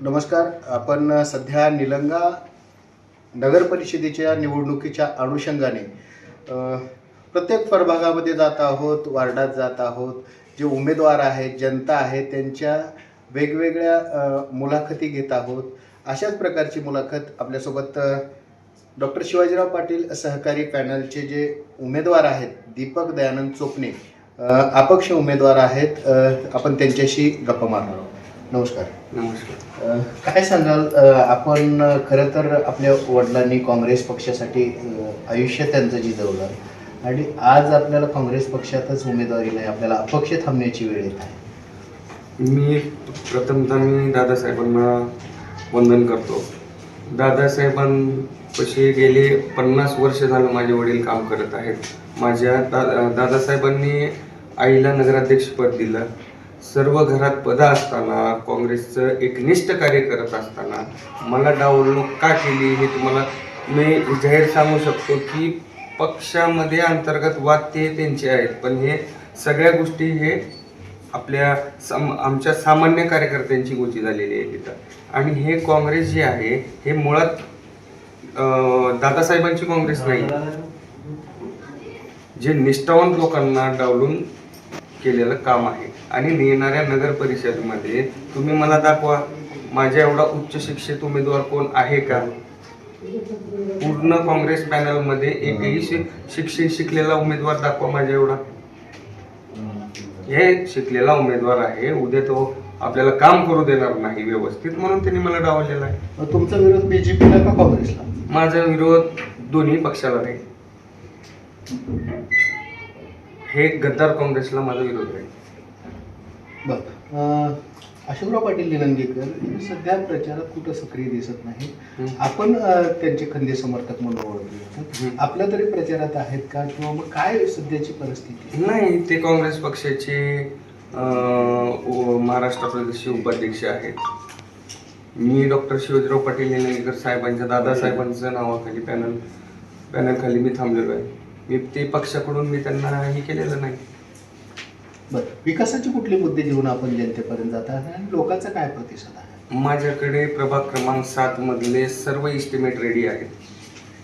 नमस्कार आपण सध्या निलंगा नगर परिषदेच्या निवडणुकीच्या अनुषंगाने प्रत्येक प्रभागामध्ये जात आहोत वार्डात जात आहोत जे उमेदवार आहेत जनता आहे त्यांच्या वेगवेगळ्या मुलाखती घेत आहोत. अशाच प्रकारची मुलाखत आपल्यासोबत डॉक्टर शिवाजीराव पाटील सहकारी पॅनलचे जे उमेदवार आहेत दीपक दयानंद चोपणे अपक्ष उमेदवार आहेत आपण त्यांच्याशी गप्पा मारणार आहोत. नमस्कार. नमस्कार. काय सांगाल? आपण खरं तर आपल्या वडिलांनी काँग्रेस पक्षासाठी आयुष्य त्यांचं जिजवलं आणि आज आपल्याला काँग्रेस पक्षातच उमेदवारी नाही आपल्याला अपक्ष थांबण्याची वेळ येत आहे. मी प्रथमतः मी दादासाहेबांना वंदन करतो. दादासाहेबांपाशी गेले पन्नास वर्ष झालं माझे वडील काम करत आहेत. माझ्या दा दादासाहेबांनी आईला नगराध्यक्षपद दिलं. सर्व घरात पद असताना काँग्रेसचं एकनिष्ठ कार्य करत असताना मला डावलणूक का केली हे तुम्हाला मी जाहीर सांगू शकतो की पक्षामध्ये अंतर्गत वाद ते त्यांचे आहेत. पण हे सगळ्या गोष्टी हे आपल्या सम आमच्या सामान्य कार्यकर्त्यांची गोष्टी झालेली आहे तिथं आणि हे काँग्रेस जे आहे हे मुळात दादासाहेबांची काँग्रेस नाही. जे निष्ठावंत लोकांना डावलून केलेलं काम आहे. आणि येणाऱ्या नगर परिषदेमध्ये तुम्ही मला दाखवा माझ्या एवढा उच्च शिक्षित उमेदवार कोण आहे का? पूर्ण काँग्रेस पॅनलमध्ये एकही शि- शिक्षित शिकलेला उमेदवार दाखवा माझ्या एवढा. हे शिकलेला उमेदवार आहे उद्या तो आपल्याला काम करू देणार नाही व्यवस्थित म्हणून त्यांनी मला डावलेला आहे. तुमचा विरोध बीजेपीला का काँग्रेसला? माझा विरोध दोन्ही पक्षाला नाही. हे गद्दार काँग्रेसला माझा विरोध आहे. बर अशोकराव पाटील निलंगेकर हे सध्या प्रचारात कुठं सक्रिय दिसत नाही. आपण त्यांचे खंदे समर्थक म्हणून ओळखले. आपल्या तरी प्रचारात आहेत का? किंवा मग काय सध्याची परिस्थिती नाही ते काँग्रेस पक्षाचे महाराष्ट्र प्रदेशचे उपाध्यक्ष आहेत. मी डॉक्टर शिवजीराव पाटील निलंगेकर साहेबांच्या दादासाहेबांच्या नावाखाली पॅनल पॅनल खाली मी थांबलेलो आहे. ते पक्षाकडून मी त्यांना हे केलेलं नाही. बर विकासाचे कुठले मुद्दे घेऊन आपण जनतेपर्यंत जात आहात आणि लोकांचा काय प्रतिसाद आहे? माझ्याकडे प्रभाग क्रमांक सात मधले सर्व इस्टिमेट रेडी आहेत.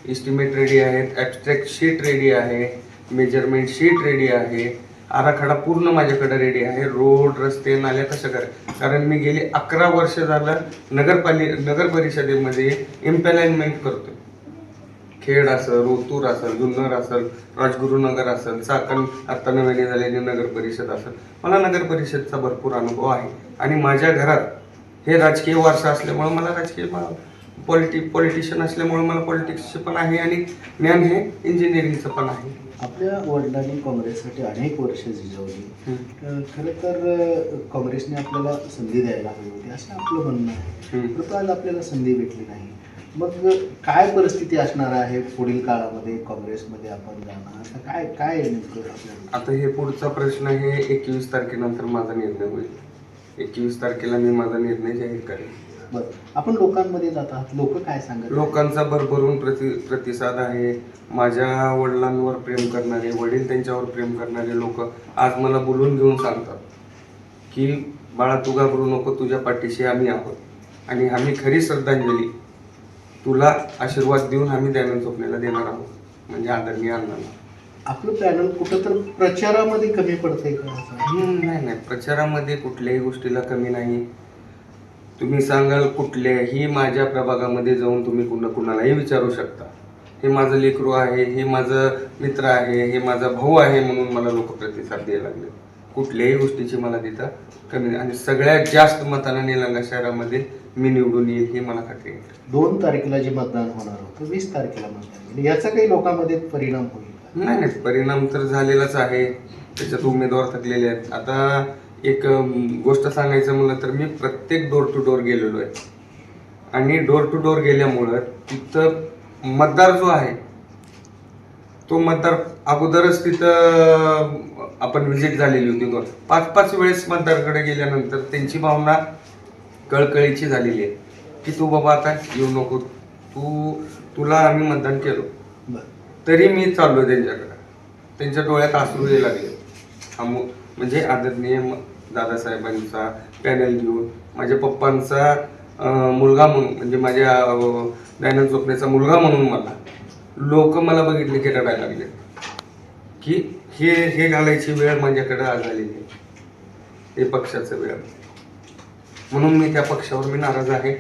इस्टिमेट रेडी आहेत ॲबस्ट्रॅक्ट शीट रेडी आहे मेजरमेंट शीट रेडी आहे आराखडा पूर्ण माझ्याकडे रेडी आहे. रोड रस्ते नाल्या कसं कर कारण मी गेली अकरा वर्ष झालं नगरपालि नगर परिषदेमध्ये इम्पॅलाइनमेंट करतोय. खेड असेल ओतूर असेल जुन्नर असेल राजगुरुनगर असेल चाकण आत्ता नव्याने झालेली नगर परिषद असेल. मला नगर परिषदचा भरपूर अनुभव आहे. आणि माझ्या घरात हे राजकीय वारसा असल्यामुळे मला राजकीय पॉलिटी पॉलिटिशियन असल्यामुळे मला पॉलिटिक्सचे पण आहे आणि ज्ञान हे इंजिनिअरिंगचं पण आहे. आपल्या वडिलांनी काँग्रेससाठी अनेक वर्ष झिजवली. खरं तर काँग्रेसने आपल्याला संधी द्यायला हवी होती. असं आपलं म्हणणं आहे. परंतु आज आपल्याला संधी भेटली नाही. मग काय परिस्थिती असणार आहे पुढील काळामध्ये काँग्रेसमध्ये आपण जाणार? आता काय काय नेमकं आपल्याला आता हे पुढचा प्रश्न हे एकवीस तारखेनंतर माझा निर्णय होईल. एकवीस तारखेला मी माझा निर्णय जाहीर करेन. बरं. आपण लोकांमध्ये जात आहात. लोक काय सांगत आहेत? लोकांचा भरभरून प्रति प्रतिसाद आहे. माझ्या वडिलांवर प्रेम करणारे वडील त्यांच्यावर प्रेम करणारे लोक आज मला बोलून घेऊन सांगतात की बाळा तू घाबरू नको. तुझ्या पाठीशी आम्ही आहोत. आणि आम्ही खरी श्रद्धांजली तुला आशीर्वाद देऊन आम्ही दयानंद स्वप्नेला देणार आहोत म्हणजे आदरणीय अण्णांना. आपलं पॅनल कुठं तर प्रचारामध्ये कमी पडतंय का? असं? हम्म, नाही नाही. प्रचारामध्ये कुठल्याही गोष्टीला कमी नाही. तुम्ही सांगाल कुठल्याही माझ्या प्रभागामध्ये जाऊन तुम्ही कुणा कुणालाही विचारू शकता. हे माझं लेकरू आहे हे माझं मित्र आहे हे माझा भाऊ आहे म्हणून मला लोक प्रतिसाद द्यायला लागले. कुठल्याही गोष्टीची मला तिथं कमी नाही. आणि सगळ्यात जास्त मतानं निलंगा शहरामध्ये मी निवडून येईल ही मला खात्री आहे. दोन तारखेला जे मतदान होणार होतं वीस तारखेला मतदान. याचा काही लोकांमध्ये परिणाम होईल का? नाही नाही. परिणाम तर झालेलाच आहे. त्याच्यात उमेदवार थकलेले आहेत. आता एक अम, गोष्ट सांगायचं म्हणलं तर मी प्रत्येक डोर टू डोर गेलेलो आहे. आणि डोर टू डोर गेल्यामुळं तिथं मतदार जो आहे तो मतदार अगोदरच तिथं आपण व्हिजिट झालेली होती. दोन पाच पाच वेळेस मतदारकडे गेल्यानंतर त्यांची भावना कळकळीची झालेली आहे. की तू बाबा आता येऊ नको. तू तुला आम्ही मतदान केलं. तरी मी चाललो त्यांच्याकडे. त्यांच्या डोळ्यात अश्रू यायला लागले. आमु म्हणजे आदरणीय दादासाहेबांचा पॅनल घेऊन माझ्या पप्पांचा मुलगा म्हणून म्हणजे माझ्या दयानंद चोपडेचा मुलगा म्हणून मला लोक मला बघितले की रडायला लागले. की हे हे घालायची वेळ माझ्याकडे आज आलेली आहे. हे पक्षाचं वेळ म्हणून मी त्या पक्षावर मी नाराज आहे.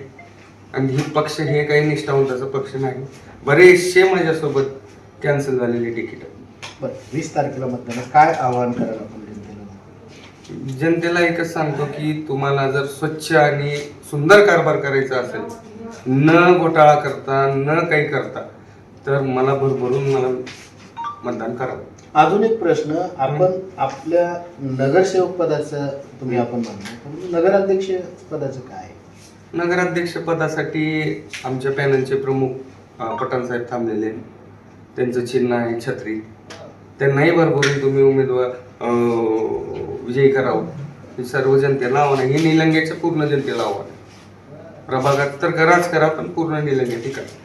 आणि ही पक्ष हे काही निष्ठावंताचा पक्ष नाही. बरेचसे माझ्यासोबत कॅन्सल झालेले तिकीट. बरं वीस तारखेला मतदान. काय आवाहन करायला आपण जनतेला? जनतेला एकच सांगतो की तुम्हाला जर स्वच्छ आणि सुंदर कारभार करायचा असेल न घोटाळा करता न काही करता तर मला भरभरून मला मतदान करावं अजून एक प्रश्न आपण आपल्या नगरसेवक पदाचं तुम्ही आपण म्हणता नगराध्यक्ष पदाचं काय? नगराध्यक्ष पदासाठी आमच्या पॅनलचे प्रमुख अं, पठाण साहेब थांबलेले आहेत. त्यांचं चिन्ह आहे छत्री. त्यांनाही भरभरून तुम्ही उमेदवार विजयी करावं. हे सर्व जनतेला आव्हान आहे हे निलंग्याच्या पूर्ण जनतेला आव्हान आहे. प्रभागात तर कराच करा पण पूर्ण निलंग्या ठिकाणी